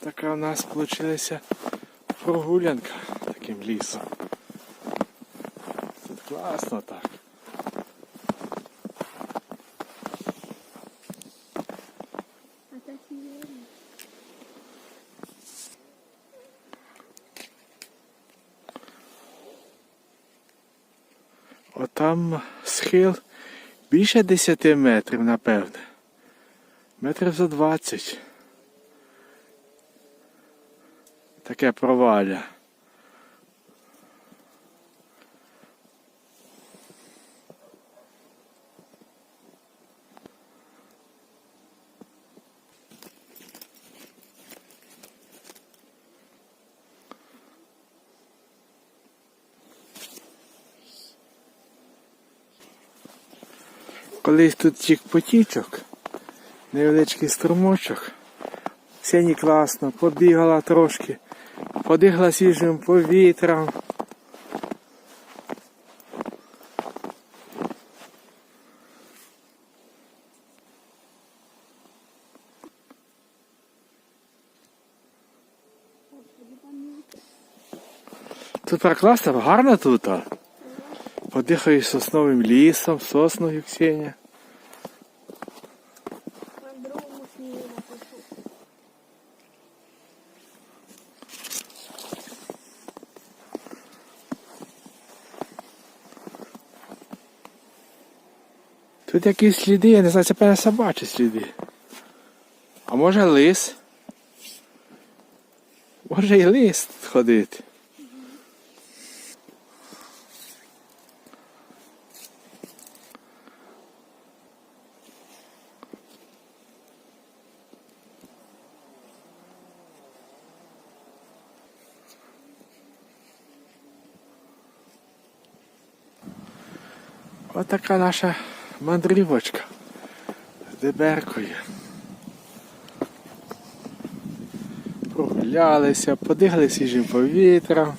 Така у нас вийшла прогулянка таким лісом. Тут класно так. Отам схил більше 10 метрів, напевне. Метрів за 20. Таке провалля. Колись тут тік потічок, невеличкий струмочок. Сені класно, побігала трошки, подихала свіжим повітрям. Тут прекрасно, гарно тут. Подихаєш сосновим лісом, сосною Ксенія. Тут якісь сліди, я не знаю, це певне собачі сліди. А може лис? Може і лис тут ходити. Ось така наша мандрівочка з деберкою. Прогулялися, подихали свіжим повітрям.